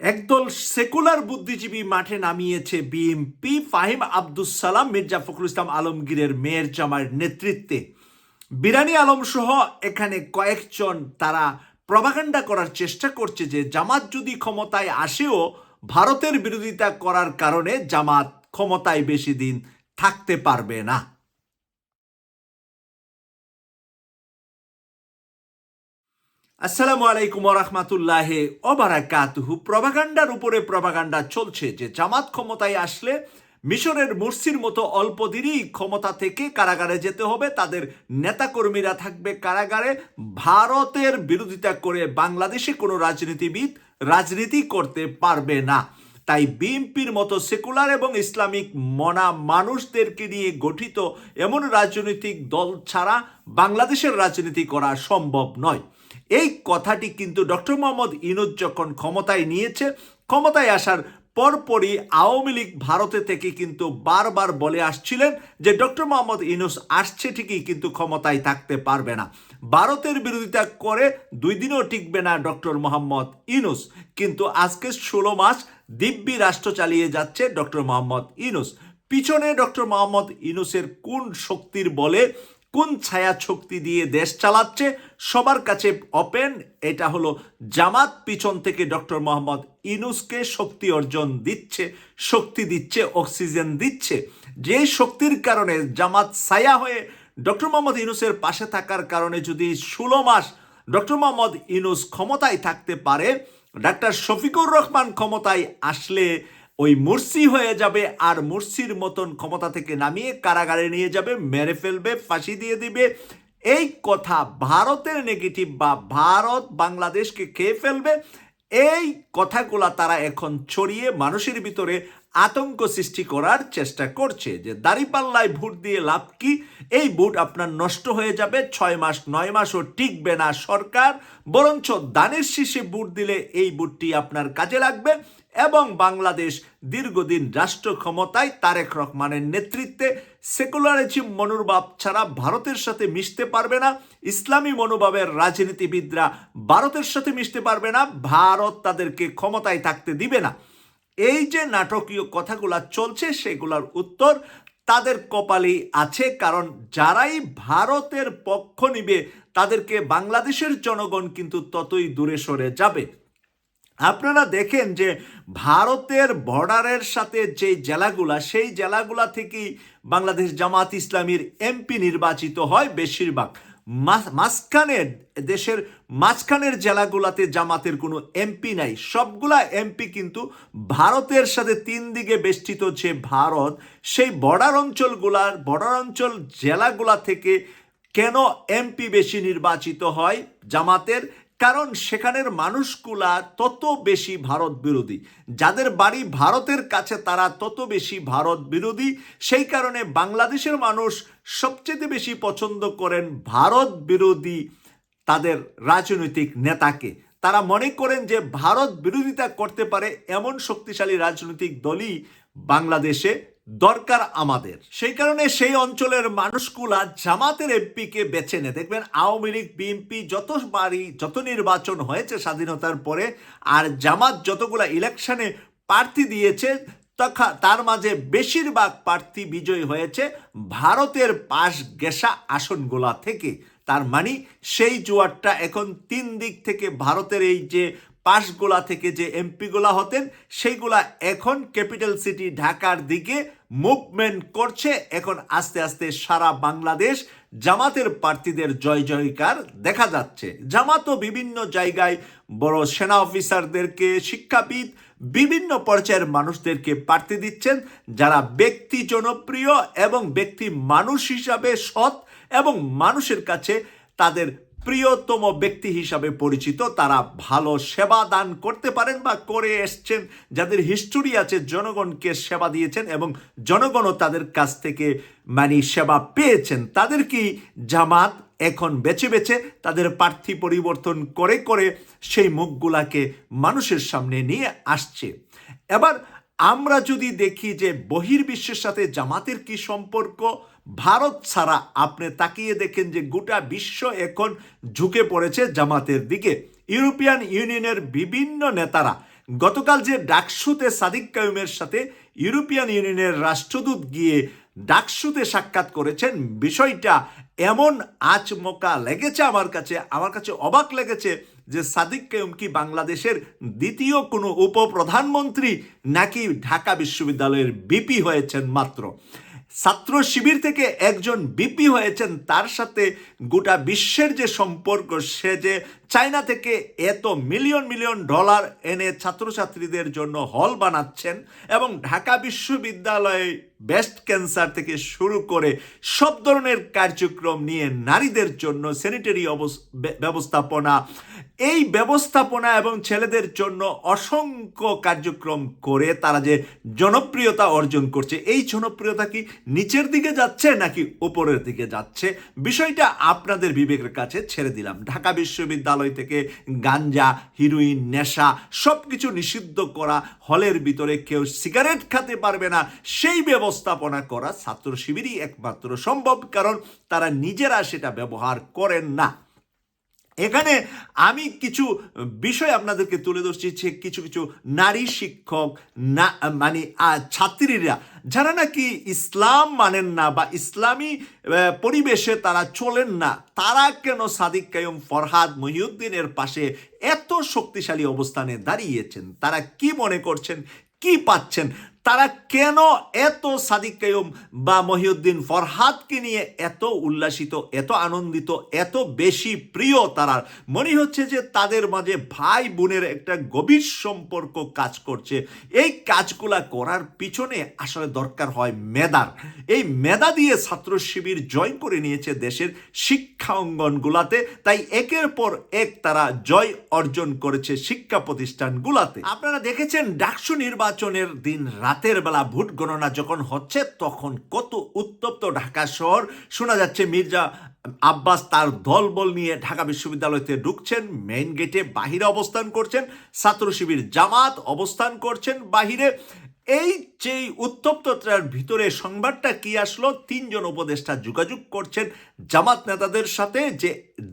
একদল সেকুলার বুদ্ধিজীবী মাঠে নামিয়েছে বিএমপি ফাহিম আব্দুস সালাম, মির্জা ফখরুল ইসলাম আলমগীরের মেয়ের জামার নেতৃত্বে। বিরানি আলম সহ এখানে কয়েকজন তারা প্রভাকাণ্ডা করার চেষ্টা করছে যে জামাত যদি ক্ষমতায় আসেও ভারতের বিরোধিতা করার কারণে জামাত ক্ষমতায় বেশি দিন থাকতে পারবে না। আসসালামু আলাইকুম রহমাতুল্লাহ ওবারাকাতুহু। প্রভাকাণ্ডার উপরে প্রভাকাণ্ডা চলছে। যে জামাত ক্ষমতায় আসলে মিশরের মুরসির মতো অল্প দিনই ক্ষমতা থেকে কারাগারে যেতে হবে। তাদের নেতাকর্মীরা থাকবে কারাগারে। ভারতের বিরোধিতা করে বাংলাদেশে কোনো রাজনীতিবিদ রাজনীতি করতে পারবে না। তাই বিএনপির মতো সেকুলার এবং ইসলামিক মনা মানুষদেরকে নিয়ে গঠিত এমন রাজনৈতিক দল ছাড়া বাংলাদেশের রাজনীতি করা সম্ভব নয়। এই কথাটি কিন্তু ডক্টর মোহাম্মদ ইনুজ যখন ক্ষমতায় নিয়েছে, ক্ষমতায় আসার পরপরই আওয়ামী লীগ ভারতে থেকে কিন্তু বারবার বলে আসছিলেন যে ডক্টর মোহাম্মদ ইনুস আসছে ঠিকই কিন্তু ক্ষমতায় থাকতে পারবে না। ভারতের বিরোধিতা করে দুই দিনও টিকবে না ডক্টর মোহাম্মদ ইনুস কিন্তু আজকে ষোলো মাস দিব্যি রাষ্ট্র চালিয়ে যাচ্ছে ডক্টর মোহাম্মদ ইনুস পিছনে ডক্টর মোহাম্মদ ইনুসের কোন শক্তির বলে কোন ছায়া শক্তি দিয়ে দেশ চালাচ্ছে? সবার কাছে ওপেন এটা হলো জামাত। পিছন থেকে ডক্টর মোহাম্মদ ইনুসকে শক্তি অর্জন দিচ্ছে, শক্তি দিচ্ছে, অক্সিজেন দিচ্ছে। যে শক্তির কারণে জামাত ছায়া হয়ে ডক্টর মোহাম্মদ ইনুসের পাশে থাকার কারণে যদি ষোলো মাস ডক্টর মোহাম্মদ ইনুস ক্ষমতায় থাকতে পারে, ডাক্তার শফিকুর রহমান ক্ষমতায় আসলে ওই মুরসি হয়ে যাবে আর মুরসির মতন ক্ষমতা থেকে নামিয়ে কারাগারে নিয়ে যাবে, মেরে ফেলবে, ফাঁসি দিয়ে দিবে। এই কথা ভারতের নেগেটিভ বা ভারত বাংলাদেশকে খেয়ে ফেলবে, এই কথাগুলা তারা এখন ছড়িয়ে মানুষের ভিতরে আতঙ্ক সৃষ্টি করার চেষ্টা করছে যে দাড়িপাল্লায় ভোট দিয়ে লাভ কি? এই ভোট আপনার নষ্ট হয়ে যাবে, ছয় মাস, নয় মাসও টিকবে না সরকার, বরঞ্চ দানের শীষে ভোট দিলে এই ভোটটি আপনার কাজে লাগবে। এবং বাংলাদেশ দীর্ঘদিন রাষ্ট্র ক্ষমতায় তারেক রহমানের নেতৃত্বে সেকুলারিজম মনোভাব ছাড়া ভারতের সাথে মিশতে পারবে না, ইসলামী মনোভাবের রাজনীতিবিদরা ভারতের সাথে মিশতে পারবে না, ভারত তাদেরকে ক্ষমতায় থাকতে দিবে না। এই যে নাটকীয় কথাগুলা চলছে, সেগুলোর উত্তর তাদের কপালেই আছে, কারণ যারাই ভারতের পক্ষ নিবে, তাদেরকে বাংলাদেশের জনগণ কিন্তু ততই দূরে সরে যাবে। আপনারা দেখেন যে ভারতের বর্ডারের সাথে যে জেলাগুলা, সেই জেলাগুলা থেকেই বাংলাদেশ জামাত ইসলামীর এমপি নির্বাচিত হয় বেশিরভাগ। মাঝখানের দেশের মাঝখানের জেলাগুলাতে জামাতের কোনো এমপি নাই। সবগুলা এমপি কিন্তু ভারতের সাথে তিন দিকে বেষ্টিত যে ভারত, সেই বর্ডার অঞ্চলগুলার, বর্ডার অঞ্চল জেলাগুলা থেকে কেন এমপি বেশি নির্বাচিত হয় জামাতের? কারণ সেখানের মানুষগুলা তত বেশি ভারত বিরোধী। যাদের বাড়ি ভারতের কাছে তারা তত বেশি ভারত বিরোধী। সেই কারণে বাংলাদেশের মানুষ সবচেয়ে বেশি পছন্দ করেন ভারত বিরোধী তাদের রাজনৈতিক নেতাকে। তারা মনে করেন যে ভারত বিরোধিতা করতে পারে এমন শক্তিশালী রাজনৈতিক দলই বাংলাদেশে দরকার আমাদের। সেই কারণে সেই অঞ্চলের মানুষগুলা জামাতের এমপিকে বেছে নেয়। দেখবেন আওয়ামী লীগ, বিএনপি যত বাড়ি, যত নির্বাচন হয়েছে স্বাধীনতার পরে, আর জামাত যতগুলা ইলেকশনে প্রার্থী দিয়েছে তার মাঝে বেশিরভাগ প্রার্থী বিজয়ী হয়েছে, ভারতের পাশ গেসা আসনগুলা থেকে। তার মানে সেই জোয়ারটা এখন তিন দিক থেকে ভারতের এই যে পাশগুলা থেকে যে এমপিগুলা হতেন, সেইগুলা এখন ক্যাপিটাল সিটি ঢাকার দিকে মুভমেন্ট করছে। এখন আস্তে আস্তে সারা বাংলাদেশ জামাতের প্রার্থীদের জয় জয়কার দেখা যাচ্ছে। জামাতও বিভিন্ন জায়গায় বড় সেনা অফিসারদেরকে, শিক্ষাবিদ, বিভিন্ন পর্যায়ের মানুষদেরকে প্রার্থী দিচ্ছেন, যারা ব্যক্তি জনপ্রিয় এবং ব্যক্তি মানুষ হিসাবে সৎ এবং মানুষের কাছে তাদের প্রিয়তম ব্যক্তি হিসাবে পরিচিত, তারা ভালো সেবা দান করতে পারেন বা করে এসছেন। যাদের হিস্টোরি আছে, জনগণকে সেবা দিয়েছেন এবং জনগণও তাদের কাছ থেকে মানে সেবা পেয়েছেন। তাদেরকেই জামাত এখন বেছে বেছে তাদের প্রার্থী পরিবর্তন করে করে সেই মুখগুলাকে মানুষের সামনে নিয়ে আসছে? এবার আমরা যদি দেখি যে বহির্বিশ্বের সাথে জামাতের কি সম্পর্ক, ভারত ছাড়া আপনি তাকিয়ে দেখেন যে গোটা বিশ্ব এখন ঝুঁকে পড়েছে জামাতের দিকে। ইউরোপিয়ান ইউনিয়নের বিভিন্ন নেতারা, গতকাল যে ডাকসুতে সাদিক কায়ুমের সাথে ইউরোপিয়ান ইউনিয়নের রাষ্ট্রদূত গিয়ে ডাকসুতে সাক্ষাৎ করেছেন, বিষয়টা এমন আচমকা লেগেছে আমার কাছে আমার কাছে অবাক লেগেছে যে সাদিক কায়ুম কি বাংলাদেশের দ্বিতীয় কোনো উপপ্রধানমন্ত্রী নাকি ঢাকা বিশ্ববিদ্যালয়ের বিপি হয়েছেন মাত্র? ছাত্র শিবির থেকে একজন বিপি হয়েছেন, তার সাথে গোটা বিশ্বের যে সম্পর্ক, সে যে চায়না থেকে এত মিলিয়ন মিলিয়ন ডলার এনে ছাত্রছাত্রীদের জন্য হল বানাচ্ছেন এবং ঢাকা বিশ্ববিদ্যালয়ে ব্রেস্ট ক্যান্সার থেকে শুরু করে সব ধরনের কার্যক্রম নিয়ে নারীদের জন্য স্যানিটারি ব্যবস্থাপনা এই ব্যবস্থাপনা এবং ছেলেদের জন্য অসংখ্য কার্যক্রম করে তারা যে জনপ্রিয়তা অর্জন করছে, এই জনপ্রিয়তা কি নিচের দিকে যাচ্ছে নাকি উপরের দিকে যাচ্ছে? বিষয়টা আপনাদের বিবেকের কাছে ছেড়ে দিলাম। ঢাকা বিশ্ববিদ্যালয় থেকে গাঞ্জা, হিরোইন, নেশা সব কিছু নিষিদ্ধ করা, হলের ভিতরে কেউ সিগারেট খেতে পারবে না, সেই ব্যবস্থাপনা করা ছাত্র শিবিরই একমাত্র সম্ভব, কারণ তারা নিজেরা সেটা ব্যবহার করেন না। এখানে আমি কিছু বিষয় আপনাদেরকে তুলে ধরছি যে কিছু কিছু নারী শিক্ষক, না মানে ছাত্রীরা। যারা নাকি ইসলাম মানেন না বা ইসলামী পরিবেশে তারা চলেন না, তারা কেন সাদিক কায়ুম ফরহাদ মহিউদ্দিনের পাশে এত শক্তিশালী অবস্থানে দাঁড়িয়েছেন? তারা কি মনে করছেন? কি পাচ্ছেন? তারা কেন এত সাদিক কায়ুম বা মহিউদ্দিন ফরহাদকে নিয়ে এত উল্লাসিত, এত আনন্দিত, এত বেশি প্রিয় তারা? মনে হচ্ছে যে তাদের মাঝে ভাই বোনের একটা গভীর সম্পর্ক কাজ করছে। এই কাজগুলা করার পিছনে আসলে দরকার হয় মেধার। এই মেধা দিয়ে ছাত্র শিবির জয় করে নিয়েছে দেশের শিক্ষা অঙ্গনগুলাতে। তাই একের পর এক তারা জয় অর্জন করেছে শিক্ষা প্রতিষ্ঠানগুলাতে। আপনারা দেখেছেন ডাকসু নির্বাচনের দিন রাতের বেলা ভোট গণনা যখন হচ্ছে, তখন কত উত্তপ্ত ঢাকা শহর। শোনা যাচ্ছে মির্জা আব্বাস তার দলবল নিয়ে ঢাকা বিশ্ববিদ্যালয়তে ঢুকছেন মেইন গেটে বাহিরে অবস্থান করছেন, ছাত্র শিবির জামাত অবস্থান করছেন বাহিরে। এই যে উত্তপ্ততার ভিতরে সংবাদটা কি আসলো, তিনজন উপদেষ্টা যোগাযোগ করছেন জামাত নেতাদের সাথে যে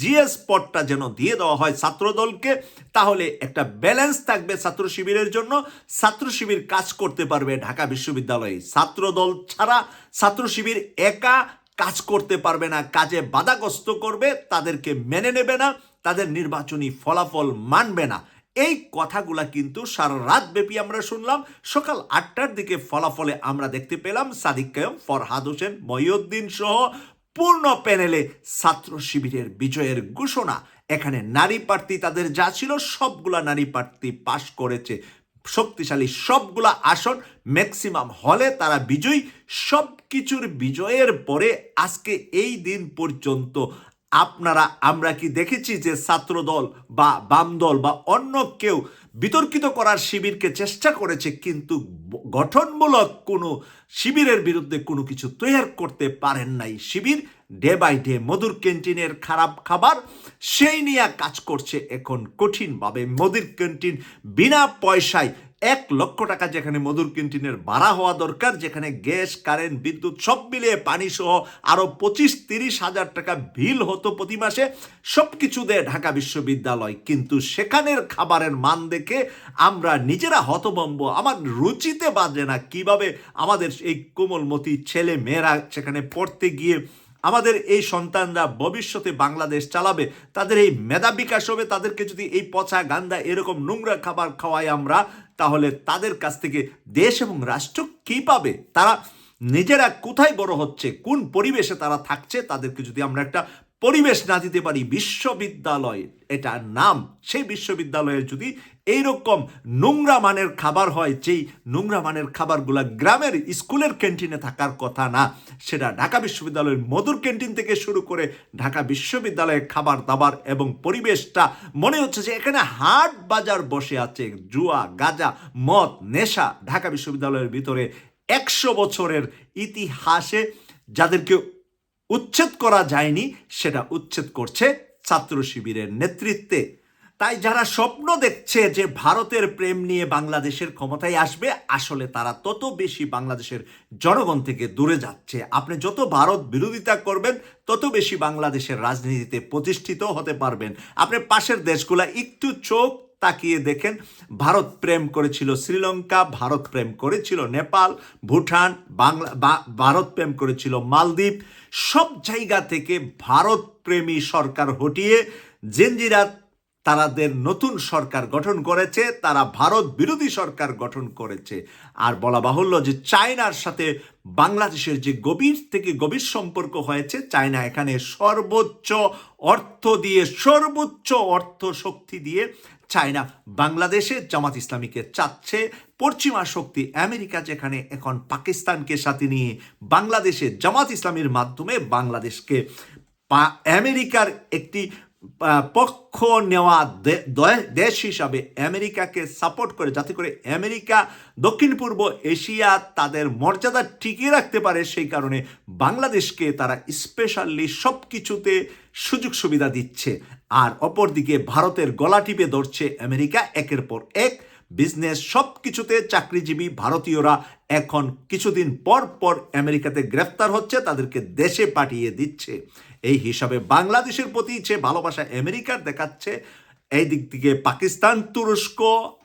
জিএস পদটা যেন দিয়ে দেওয়া হয় ছাত্রদলকে, তাহলে একটা ব্যালেন্স থাকবে ছাত্র শিবিরের জন্য। ছাত্র শিবির কাজ করতে পারবে ঢাকা বিশ্ববিদ্যালয়ে। ছাত্রদল ছাড়া ছাত্র শিবির একা কাজ করতে পারবে না, কাজে বাধাগ্রস্ত করবে, তাদেরকে মেনে নেবে না, তাদের নির্বাচনী ফলাফল মানবে না। এই কথাগুলা কিন্তু সারা রাত ব্যাপী আমরা শুনলাম। সকাল আটটার দিকে ফলাফলে আমরা দেখতে পেলাম সাদিক কায়ম, ফরহাদ হোসেন মহিউদ্দিন সহ পূর্ণ প্যানেলে ছাত্র শিবিরের বিজয়ের ঘোষণা। এখানে নারী প্রার্থী তাদের যা ছিল সবগুলা নারী প্রার্থী পাশ করেছে। শক্তিশালী সবগুলা আসন ম্যাক্সিমাম হলে তারা বিজয়ী। সব কিছুর বিজয়ের পরে আজকে এই দিন পর্যন্ত আপনারা, আমরা কি দেখেছি যে ছাত্রদল বা বাম দল বা অন্য কেউ বিতর্কিত করার শিবিরকে চেষ্টা করেছে, কিন্তু গঠনমূলক কোনো শিবিরের বিরুদ্ধে কোনো কিছু তৈরি করতে পারেন নাই শিবির? ডে বাই ডে মধুর ক্যান্টিনের খারাপ খাবার, সেই নিয়ে কাজ করছে এখন কঠিনভাবে। মধুর ক্যান্টিন বিনা পয়সায় এক লক্ষ টাকা যেখানে মধুর ক্যান্টিনের ভাড়া হওয়া দরকার, যেখানে গ্যাস, কারেন্ট, বিদ্যুৎ সব মিলিয়ে পানি সহ আরও পঁচিশ তিরিশ হাজার টাকা বিল হতো প্রতি মাসে সব কিছু দেয় ঢাকা বিশ্ববিদ্যালয়। কিন্তু সেখানের খাবারের মান দেখে আমরা নিজেরা হতবম্ব আমার রুচিতে বাজে না কীভাবে আমাদের এই কোমলমতি ছেলে মেয়েরা সেখানে পড়তে গিয়ে আমাদের এই সন্তানরা ভবিষ্যতে বাংলাদেশ চালাবে, তাদের এই মেধা বিকাশ হবে, তাদেরকে যদি এই পচা গান্দা এরকম নোংরা খাবার খাওয়াই আমরা তাহলে তাদের কাছ থেকে দেশ এবং রাষ্ট্র কি পাবে? তারা নিজেরা কোথায় বড় হচ্ছে? কোন পরিবেশে তারা থাকছে? তাদেরকে যদি আমরা একটা পরিবেশ না দিতে পারি বিশ্ববিদ্যালয়। এটা নাম সেই বিশ্ববিদ্যালয়ের যদি এইরকম নোংরা মানের খাবার হয়, যেই নোংরা মানের খাবারগুলা গ্রামের স্কুলের ক্যান্টিনে থাকার কথা না, সেটা ঢাকা বিশ্ববিদ্যালয়ের মধুর ক্যান্টিন থেকে শুরু করে ঢাকা বিশ্ববিদ্যালয়ের খাবার দাবার এবং পরিবেশটা, মনে হচ্ছে যে এখানে হাট বাজার বসে আছে। জুয়া, গাজা, মদ, নেশা ঢাকা বিশ্ববিদ্যালয়ের ভিতরে একশো বছরের ইতিহাসে যাদেরকে উচ্ছেদ করা যায়নি, সেটা উচ্ছেদ করছে ছাত্র শিবিরের নেতৃত্বে। তাই যারা স্বপ্ন দেখছে যে ভারতের প্রেম নিয়ে বাংলাদেশের ক্ষমতায় আসবে, আসলে তারা তত বেশি বাংলাদেশের জনগণ থেকে দূরে যাচ্ছে। আপনি যত ভারত বিরোধিতা করবেন, তত বেশি বাংলাদেশের রাজনীতিতে প্রতিষ্ঠিত হতে পারবেন। আপনি পাশের দেশগুলা একটু চোখ তাকিয়ে দেখেন, ভারত প্রেম করেছিল শ্রীলঙ্কা, ভারত প্রেম করেছিল নেপাল, ভুটান, বাংলা ভারত প্রেম করেছিল মালদ্বীপ। সব জায়গা থেকে ভারত প্রেমী সরকার হটিয়ে জেনজিরা, তারাদের নতুন সরকার গঠন করেছে, তারা ভারত বিরোধী সরকার গঠন করেছে। আর বলা বাহুল্য যে চায়নার সাথে বাংলাদেশের যে গভীর থেকে গভীর সম্পর্ক হয়েছে, চায়না এখানে সর্বোচ্চ অর্থ দিয়ে, সর্বোচ্চ অর্থ শক্তি দিয়ে চায়না বাংলাদেশে জামাত ইসলামীকে চাচ্ছে। পশ্চিমা শক্তি আমেরিকা যেখানে এখন পাকিস্তানকে সাথে নিয়ে বাংলাদেশে জামাত ইসলামীর মাধ্যমে বাংলাদেশকে আমেরিকার একটি পক্ষ নেওয়া দেশ হিসাবে আমেরিকাকে সাপোর্ট করে, যাতে করে আমেরিকা দক্ষিণ পূর্ব এশিয়া তাদের মর্যাদা টিকিয়ে রাখতে পারে, সেই কারণে বাংলাদেশকে তারা স্পেশালি সব কিছুতে সুযোগ সুবিধা দিচ্ছে। আর অপরদিকে ভারতের গলা টিপে ধরছে আমেরিকা, একের পর এক। বিজনেস সব কিছুতে চাকরিজীবী ভারতীয়রা এখন কিছুদিন পর পর আমেরিকাতে গ্রেফতার হচ্ছে, তাদেরকে দেশে পাঠিয়ে দিচ্ছে। এই হিসাবে বাংলাদেশের প্রতি যে ভালোবাসা আমেরিকার দেখাচ্ছে, এই দিক থেকে পাকিস্তান, তুরস্ক,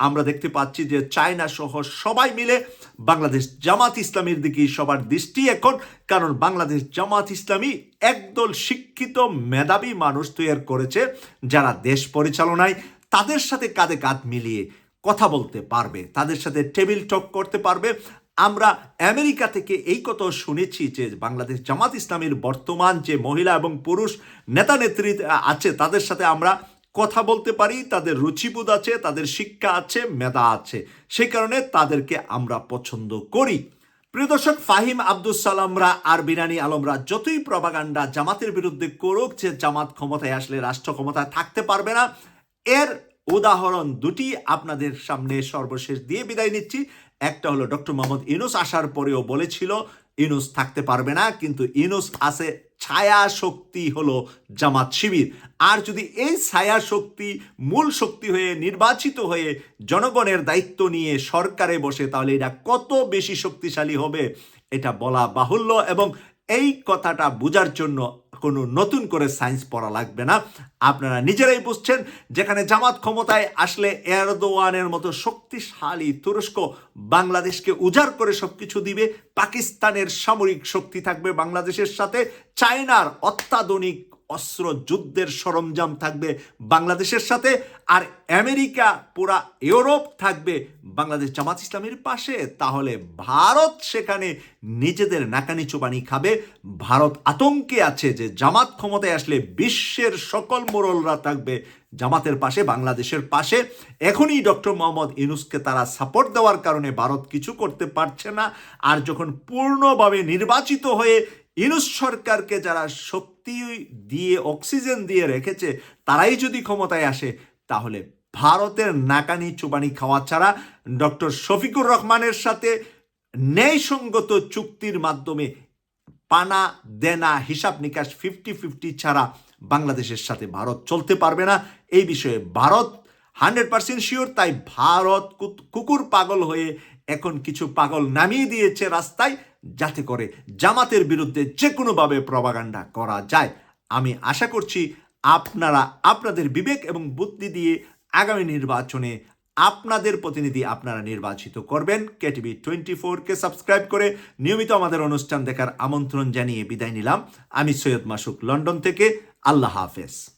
আমরা দেখতে পাচ্ছি যে চায়না সহ সবাই মিলে বাংলাদেশ জামাত ইসলামীর দিকে সবার দৃষ্টি এখন, কারণ বাংলাদেশ জামাত ইসলামী একদল শিক্ষিত মেধাবী মানুষ তৈরি করেছে যারা দেশ পরিচালনায় তাদের সাথে কাঁধে কাঁধ মিলিয়ে কথা বলতে পারবে, তাদের সাথে টেবিল টক করতে পারবে আমরা আমেরিকা থেকে এই কথা শুনেছি যে বাংলাদেশ জামাত ইসলামীর বর্তমান যে মহিলা এবং পুরুষ নেতা নেত্রী আছে, তাদের সাথে আমরা কথা বলতে পারি, তাদের রুচিবোধ আছে, তাদের শিক্ষা আছে, মেধা আছে। সেই কারণে তাদেরকে আমরা পছন্দ করি। প্রিয় দর্শক, ফাহিম আব্দুল সালামরা আর বিরানি আলমরা যতই প্রবাগান্ডা জামাতের বিরুদ্ধে করুক, যে জামাত ক্ষমতায় আসলে, রাষ্ট্র ক্ষমতায় থাকতে পারবে না, এর উদাহরণ দুটি আপনাদের সামনে সর্বশেষ দিয়ে বিদায় নিচ্ছি। একটা হলো ডক্টর মোহাম্মদ ইনুস আসার পরেও বলেছিল ইনুস থাকতে পারবে না, কিন্তু ইনুস আছে ছায়া শক্তি হলো জামাত শিবির। আর যদি এই ছায়া শক্তি মূল শক্তি হয়ে নির্বাচিত হয়ে জনগণের দায়িত্ব নিয়ে সরকারে বসে, তাহলে এটা কত বেশি শক্তিশালী হবে, এটা বলা বাহুল্য। এবং এই কথাটা বোঝার জন্য কোনো নতুন করে সায়েন্স পড়া লাগবে না। আপনারা নিজেরাই বুঝছেন, যেখানে জামাত ক্ষমতায় আসলে এরদোয়ানের মতো শক্তিশালী তুরস্ক বাংলাদেশকে উজাড় করে সবকিছু দিবে, পাকিস্তানের সামরিক শক্তি থাকবে বাংলাদেশের সাথে, চায়নার অত্যাধুনিক অস্ত্র যুদ্ধের সরঞ্জাম থাকবে বাংলাদেশের সাথে আর আমেরিকা পুরা ইউরোপ থাকবে বাংলাদেশ জামাত ইসলামের পাশে। তাহলে ভারত সেখানে নিজেদের নাকানি চোপানি খাবে। ভারত আতঙ্কে আছে যে জামাত ক্ষমতায় আসলে বিশ্বের সকল মোরলরা থাকবে জামাতের পাশে, বাংলাদেশের পাশে। এখনই ডক্টর মোহাম্মদ ইনুসকে তারা সাপোর্ট দেওয়ার কারণে ভারত কিছু করতে পারছে না। আর যখন পূর্ণভাবে নির্বাচিত হয়ে ইনুস সরকারকে যারা শক্তি দিয়ে অক্সিজেন দিয়ে রেখেছে, তারাই যদি ক্ষমতায় আসে, তাহলে ভারতের নাকানি চুবানি খাওয়া ছাড়া ডক্টর শফিকুর রহমানের সাথে ন্যায়সঙ্গত চুক্তির মাধ্যমে পানা দেনা হিসাব নিকাশ ফিফটি ফিফটি ছাড়া বাংলাদেশের সাথে ভারত চলতে পারবে না। এই বিষয়ে ভারত হান্ড্রেড পার্সেন্ট শিওর, তাই ভারত কুকুর পাগল হয়ে এখন কিছু পাগল নামিয়ে দিয়েছে রাস্তায়। যাতে করে জামাতের বিরুদ্ধে যে কোনোভাবে প্রবাগান্ডা করা যায়। আমি আশা করছি আপনারা আপনাদের বিবেক এবং বুদ্ধি দিয়ে আগামী নির্বাচনে আপনাদের প্রতিনিধি আপনারা নির্বাচিত করবেন। কেটিভি টোয়েন্টি ফোরকে সাবস্ক্রাইব করে নিয়মিত আমাদের অনুষ্ঠান দেখার আমন্ত্রণ জানিয়ে বিদায় নিলাম। আমি সৈয়দ মাসুক লন্ডন থেকে। আল্লাহ হাফেজ।